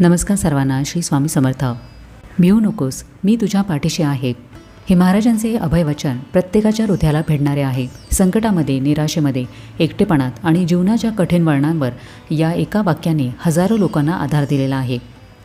नमस्कार सर्वांना श्री स्वामी समर्थ. मिळू नकोस मी तुझ्या पाठीशी आहे. हे महाराजांचे हे अभयवचन प्रत्येकाच्या हृदयाला भेडणारे आहे. संकटामध्ये निराशेमध्ये एकटेपणात आणि जीवनाच्या कठीण वळणांवर या एका वाक्याने हजारो लोकांना आधार दिलेला आहे.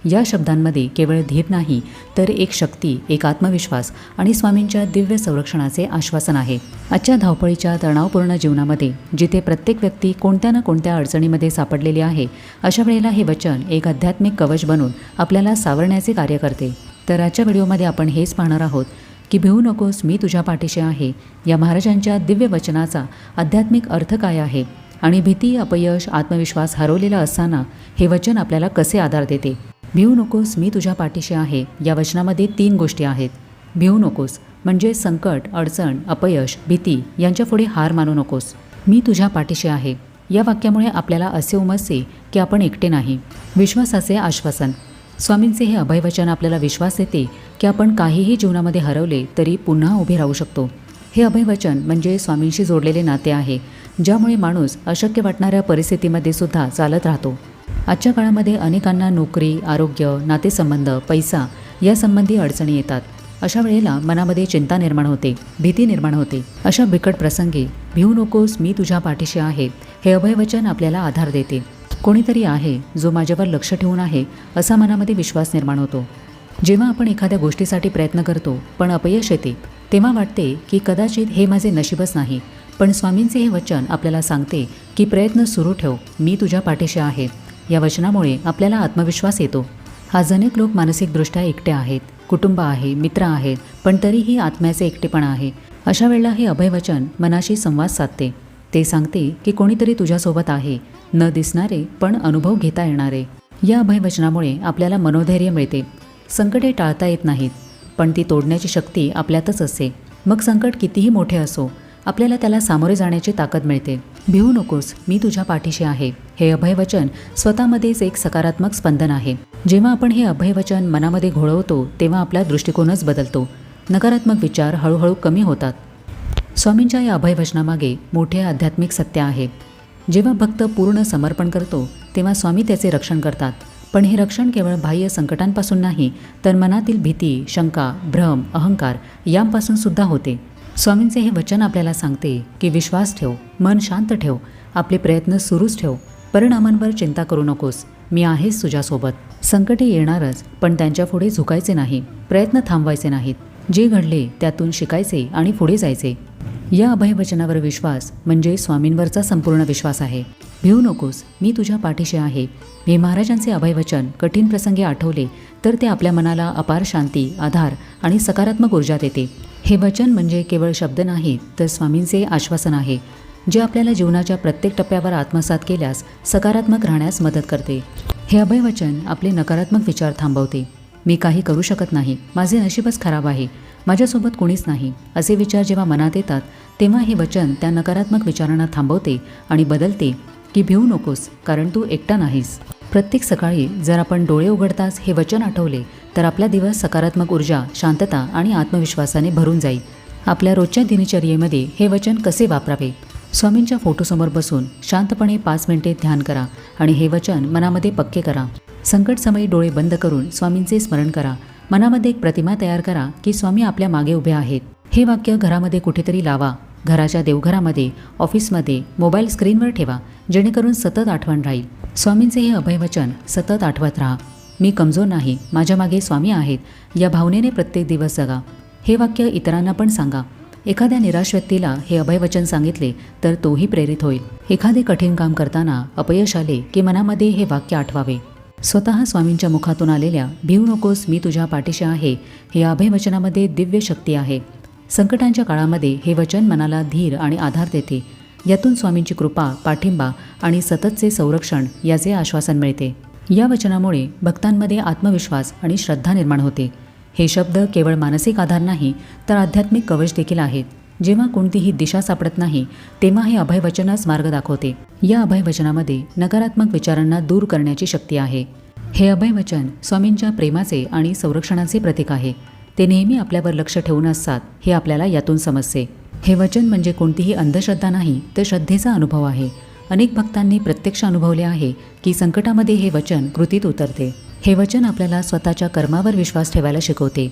या शब्दांमध्ये केवळ धीर नाही तर एक शक्ती एक आत्मविश्वास आणि स्वामींच्या दिव्य संरक्षणाचे आश्वासन आहे. आजच्या धावपळीच्या तणावपूर्ण जीवनामध्ये जिथे प्रत्येक व्यक्ती कोणत्या ना कोणत्या अडचणीमध्ये सापडलेली आहे अशा वेळेला हे वचन एक आध्यात्मिक कवच बनून आपल्याला सावरण्याचे कार्य करते. तर आजच्या व्हिडिओमध्ये आपण हेच पाहणार आहोत की भिवू नकोस मी तुझ्या पाठीशी आहे. या महाराजांच्या दिव्य वचनाचा आध्यात्मिक अर्थ काय आहे? आणि भीती अपयश आत्मविश्वास हरवलेला असताना हे वचन आपल्याला कसे आधार देते? भिवू नकोस मी तुझ्या पाठीशी आहे. या वचनामध्ये तीन गोष्टी आहेत. भिवू नकोस म्हणजे संकट अडचण अपयश भीती यांच्यापुढे हार मानू नकोस. मी तुझ्या पाठीशी आहे. या वाक्यामुळे आपल्याला असे उमजते की आपण एकटे नाही. विश्वासाचे आश्वासन. स्वामींचे हे अभयवचन आपल्याला विश्वास देते की आपण काहीही जीवनामध्ये हरवले तरी पुन्हा उभे राहू शकतो. हे अभयवचन म्हणजे स्वामींशी जोडलेले नाते आहे ज्यामुळे माणूस अशक्य वाटणाऱ्या परिस्थितीमध्ये सुद्धा चालत राहतो. आजच्या काळामध्ये अनेकांना नोकरी आरोग्य नातेसंबंध पैसा यासंबंधी अडचणी येतात. अशा वेळेला मनामध्ये चिंता निर्माण होते भीती निर्माण होते. अशा बिकट प्रसंगी भिवू नकोस मी तुझ्या पाठीशी आहे. हे अभयवचन आपल्याला आधार देते. कोणीतरी आहे जो माझ्यावर लक्ष ठेवून आहे असा मनामध्ये विश्वास निर्माण होतो. जेव्हा आपण एखाद्या गोष्टीसाठी प्रयत्न करतो पण अपयश येते तेव्हा वाटते की कदाचित हे माझे नशीबच नाही. पण स्वामींचे हे वचन आपल्याला सांगते की प्रयत्न सुरू ठेव. मी तुझ्या पाठीशी आहे. या वचनामुळे आपल्याला आत्मविश्वास येतो. आज अनेक लोक मानसिकदृष्ट्या एकटे आहेत. कुटुंब आहे मित्र आहेत पण तरीही आत्म्याचे एकटेपणा आहे. अशा वेळेला हे अभयवचन मनाशी संवाद साधते. ते सांगते की कोणीतरी तुझ्यासोबत आहे. न दिसणारे पण अनुभव घेता येणारे. या अभयवचनामुळे आपल्याला मनोधैर्य मिळते. संकटे टाळता येत नाहीत पण ती तोडण्याची शक्ती आपल्यातच असते मग संकट कितीही मोठे असो आपल्याला त्याला सामोरे जाण्याची ताकद मिळते. भिवू नकोस मी तुझ्या पाठीशी आहे. हे अभयवचन स्वतःमध्येच एक सकारात्मक स्पंदन आहे. जेव्हा आपण हे अभयवचन मनामध्ये घोळवतो तेव्हा आपला दृष्टिकोनच बदलतो. नकारात्मक विचार हळूहळू कमी होतात. स्वामींच्या या अभयवचनामागे मोठे आध्यात्मिक सत्य आहे. जेव्हा भक्त पूर्ण समर्पण करतो तेव्हा स्वामी त्याचे रक्षण करतात. पण हे रक्षण केवळ बाह्य संकटांपासून नाही तर मनातील भीती शंका भ्रम अहंकार यांपासून सुद्धा होते. स्वामींचे हे वचन आपल्याला सांगते की विश्वास ठेव मन शांत ठेव आपले प्रयत्न सुरूच ठेव. परिणामांवर चिंता करू नकोस. मी आहेच तुझ्यासोबत. संकटे येणारच पण त्यांच्यापुढे झुकायचे नाही. प्रयत्न थांबवायचे नाहीत. जे घडले त्यातून शिकायचे आणि पुढे जायचे. या अभयवचनावर विश्वास म्हणजे स्वामींवरचा संपूर्ण विश्वास आहे. भिवू नकोस. मी तुझ्या पाठीशी आहे. हे महाराजांचे अभयवचन कठीण प्रसंगी आठवले तर ते आपल्या मनाला अपार शांती आधार आणि सकारात्मक ऊर्जा देते. हे वचन म्हणजे केवळ शब्द नाही तर स्वामींचे आश्वासन आहे जे आपल्याला जीवनाच्या प्रत्येक टप्प्यावर आत्मसात केल्यास सकारात्मक राहण्यास मदत करते. हे अभयवचन आपले नकारात्मक विचार थांबवते. मी काही करू शकत नाही माझे नशीबच खराब आहे माझ्यासोबत कोणीच नाही असे विचार जेव्हा मनात येतात तेव्हा हे वचन त्या नकारात्मक विचारांना थांबवते आणि बदलते की भिवू नकोस कारण तू एकटा नाहीस. प्रत्येक सकाळी जर आपण डोळे उघडताच हे वचन आठवले तर आपला दिवस सकारात्मक ऊर्जा शांतता आणि आत्मविश्वासाने भरून जाईल. आपल्या रोजच्या दिनचर्येमध्ये हे वचन कसे वापरावे? स्वामींच्या फोटोसमोर बसून शांतपणे पाच मिनिटे ध्यान करा आणि हे वचन मनामध्ये पक्के करा. संकट समयी डोळे बंद करून स्वामींचे स्मरण करा. मनामध्ये एक प्रतिमा तयार करा की स्वामी आपल्या मागे उभे आहेत. हे वाक्य घरामध्ये कुठेतरी लावा. घराच्या देवघरामध्ये ऑफिसमध्ये मोबाईल स्क्रीनवर ठेवा. जेणेकरून सतत आठवण राहील. स्वामींचे हे अभयवचन सतत आठवत राहा. मी कमजोर नाही माझ्या मागे स्वामी आहेत. या भावनेने प्रत्येक दिवस जगा. हे वाक्य इतरांना पण सांगा. एखाद्या निराश व्यक्तीला हे अभयवचन सांगितले तर तोही प्रेरित होईल. एखादे कठीण काम करताना अपयश आले की मनामध्ये हे वाक्य आठवावे. स्वतः स्वामींच्या मुखातून आलेल्या भिवू नकोस मी तुझ्या पाठीशी आहे हे अभयवचनामध्ये दिव्य शक्ती आहे. संकटांच्या काळामध्ये हे वचन मनाला धीर आणि आधार देते. यातून स्वामींची कृपा पाठिंबा आणि सततचे संरक्षण याचे आश्वासन मिळते. या वचनामुळे भक्तांमध्ये आत्मविश्वास आणि श्रद्धा निर्माण होते. हे शब्द केवळ मानसिक आधार नाही तर आध्यात्मिक कवच देखील आहेत. जेव्हा कोणतीही दिशा सापडत नाही तेव्हा हे अभयवचनच मार्ग दाखवते. या अभयवचनामध्ये नकारात्मक विचारांना दूर करण्याची शक्ती आहे. हे अभयवचन स्वामींच्या प्रेमाचे आणि संरक्षणाचे प्रतीक आहे. ते नेहमी आपल्यावर लक्ष ठेवून असतात हे आपल्याला यातून समजते. हे वचन म्हणजे कोणतीही अंधश्रद्धा नाही तर श्रद्धेचा अनुभव आहे. अनेक भक्तांनी प्रत्यक्ष अनुभवले आहे की संकटामध्ये हे वचन कृतीत उतरते. हे वचन आपल्याला स्वतःच्या कर्मावर विश्वास ठेवायला शिकवते.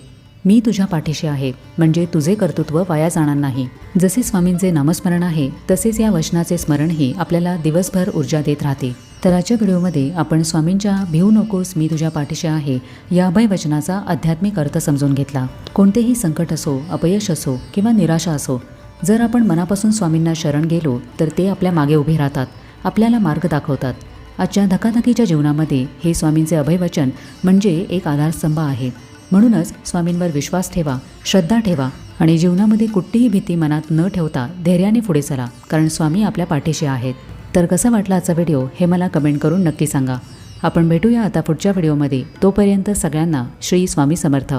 मी तुझ्या पाठीशी आहे म्हणजे तुझे कर्तृत्व वाया जाणार नाही. जसे स्वामींचे नामस्मरण आहे तसेच या वचनाचे स्मरणही आपल्याला दिवसभर ऊर्जा देत राहते. तर आजच्या व्हिडिओमध्ये आपण स्वामींच्या भिऊ नकोस मी तुझ्या पाठीशी आहे या अभय वचनाचा आध्यात्मिक अर्थ समजून घेतला. कोणतेही संकट असो अपयश असो किंवा निराशा असो जर आपण मनापासून स्वामींना शरण गेलो तर ते आपल्या मागे उभे राहतात आपल्याला मार्ग दाखवतात. आजच्या धकाधकीच्या जीवनामध्ये हे स्वामींचे अभयवचन म्हणजे एक आधारस्तंभ आहे. म्हणूनच स्वामींवर विश्वास ठेवा श्रद्धा ठेवा आणि जीवनामध्ये कुठलीही भीती मनात न ठेवता धैर्याने पुढे चला कारण स्वामी आपल्या पाठीशी आहेत. तर कसा वाटला आजचा व्हिडिओ हे मला कमेंट करून नक्की सांगा. आपण भेटूया आता पुढच्या व्हिडिओमध्ये. तोपर्यंत सगळ्यांना श्री स्वामी समर्थ.